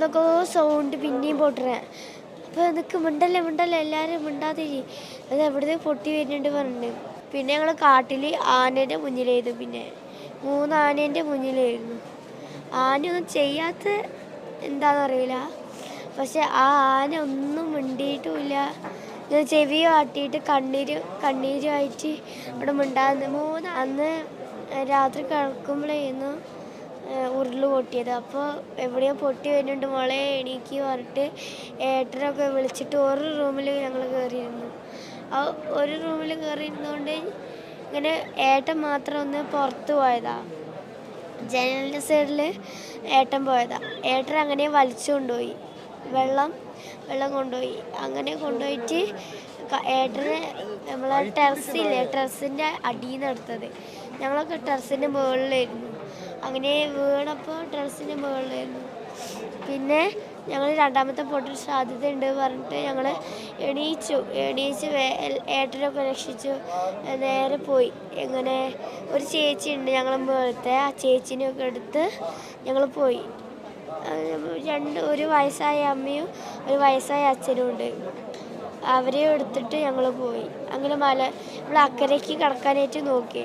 എവിടുന്നൊക്കെ sound പിന്നെയും പൊട്ടുറേ അപ്പോൾ നിനക്ക് മിണ്ടല്ലേ മിണ്ടല്ലേ എല്ലാവരും മിണ്ടാതിരി. അത് എവിടുന്ന് പൊട്ടി വരുന്നുണ്ട് പറഞ്ഞിട്ട്. പിന്നെ ഞങ്ങൾ കാട്ടിൽ ആനേന്റെ മുന്നിലായിരുന്നു പിന്നെ. മൂന്ന് ആനേന്റെ മുന്നിലായിരുന്നു ആനയൊന്നും ചെയ്യാത്ത എന്താണെന്നറിയില്ല പക്ഷെ ആ ആന ഒന്നും മിണ്ടിയിട്ടുമില്ല ഞാൻ ചെവി കാട്ടിയിട്ട് കണ്ണീര് കണ്ണീരുമായിട്ട് അവിടെ മിണ്ടാന്ന് മൂന്ന് അന്ന് രാത്രി കിടക്കുമ്പോഴായിരുന്നു പൊട്ടിയത്. അപ്പോൾ എവിടെയോ പൊട്ടി വരുന്നുണ്ട് മോളെ. എണീക്കി പറഞ്ഞിട്ട് ഏട്ടനൊക്കെ വിളിച്ചിട്ട് ഒരു റൂമിൽ ഞങ്ങൾ കയറിയിരുന്നു ആ ഒരു റൂമിൽ കയറിയിരുന്നുകൊണ്ട് ഇങ്ങനെ ഏട്ടൻ മാത്രം ഒന്ന് പുറത്ത് പോയതാ. ജനലിന്റെ സൈഡിൽ ഏട്ടൻ പോയതാ. ഏട്ടൻ അങ്ങനെ വലിച്ചു കൊണ്ടുപോയി വെള്ളം വെള്ളം കൊണ്ടുപോയി. അങ്ങനെ കൊണ്ടുപോയിട്ട് ഏട്ടനെ നമ്മളെ ടെറസില്ലേ ടെറസിന്റെ അടിയിൽ നിന്ന് ഞങ്ങളൊക്കെ ടെറസിന്റെ മുകളിലായിരുന്നു. അങ്ങനെ വീണപ്പോൾ ടെറസിന്റെ മുകളിലായിരുന്നു. പിന്നെ ഞങ്ങൾ രണ്ടാമത്തെ പൊട്ടൽ സാധ്യത ഉണ്ട് പറഞ്ഞിട്ട് ഞങ്ങൾ എണീച്ചു. എണീച്ച് ഏട്ടനൊക്കെ രക്ഷിച്ചു. നേരെ പോയി. എങ്ങനെ ഒരു ചേച്ചി ഉണ്ട് ഞങ്ങളെ മുകളിലത്തെ. ആ ചേച്ചിനെയൊക്കെ എടുത്ത് ഞങ്ങൾ പോയി. രണ്ട് ഒരു വയസ്സായ അമ്മയും ഒരു വയസ്സായ അച്ഛനും ഉണ്ട്. അവരെ എടുത്തിട്ട് ഞങ്ങൾ പോയി. അങ്ങനെ മല നമ്മൾ അക്കരയ്ക്ക് കിടക്കാനായിട്ട് നോക്കി.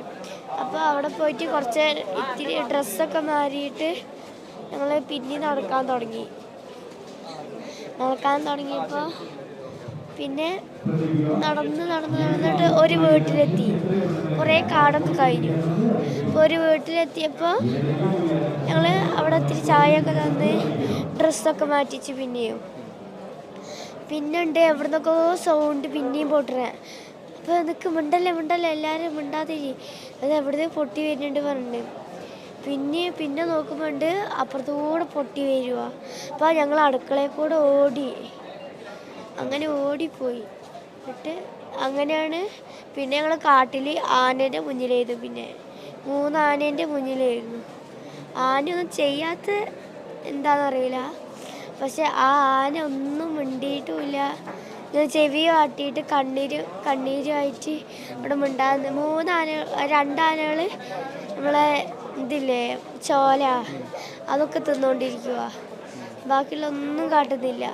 അപ്പോൾ അവിടെ പോയിട്ട് കുറച്ച് ഇത്തിരി ഡ്രസ്സൊക്കെ മാറിയിട്ട് ഞങ്ങൾ പിന്നെ നടക്കാൻ തുടങ്ങി. നടക്കാൻ തുടങ്ങിയപ്പോൾ പിന്നെ നടന്ന് നടന്ന് നടന്നിട്ട് ഒരു വീട്ടിലെത്തി. കുറേ കാടൊക്കെ കഴിഞ്ഞു. അപ്പോൾ ഒരു വീട്ടിലെത്തിയപ്പോൾ ഞങ്ങൾ അവിടെ ഇത്തിരി ചായയൊക്കെ തന്ന് ഡ്രസ്സൊക്കെ മാറ്റിച്ച് പിന്നെയും. പിന്നെ ഉണ്ട് എവിടുന്നൊക്കെ സൗണ്ട് പിന്നെയും പൊട്ടുന്നത് അപ്പോൾ നിനക്ക് മിണ്ടല്ലേ മിണ്ടല്ലേ എല്ലാവരും മിണ്ടാതിരി അത് എവിടുന്ന് പൊട്ടി വരുന്നുണ്ട് പറഞ്ഞിട്ട് പിന്നെ പിന്നെ നോക്കുമ്പോൾ ഉണ്ട് അപ്പുറത്തൂടെ പൊട്ടി വരുക അപ്പോൾ ഞങ്ങൾ അടുക്കളയിൽ കൂടെ ഓടി. അങ്ങനെ ഓടിപ്പോയി എന്നിട്ട് അങ്ങനെയാണ് പിന്നെ ഞങ്ങൾ കാട്ടിൽ ആനേന്റെ മുന്നിലായിരുന്നു പിന്നെ. മൂന്ന് ആനേന്റെ മുന്നിലായിരുന്നു ആനയൊന്നും ചെയ്യാത്ത എന്താണെന്നറിയില്ല പക്ഷെ ആ ആന ഒന്നും മിണ്ടിയിട്ടുമില്ല. ഞാൻ ചെവി കാട്ടിയിട്ട് കണ്ണീര് കണ്ണീരുമായിട്ട് ഇവിടെ മിണ്ടാന്ന് മൂന്ന് ആന രണ്ടാനകൾ നമ്മളെ ഇതില്ലേ ചോല അതൊക്കെ തിന്നുകൊണ്ടിരിക്കുക ബാക്കിയുള്ള ഒന്നും കാട്ടുന്നില്ല.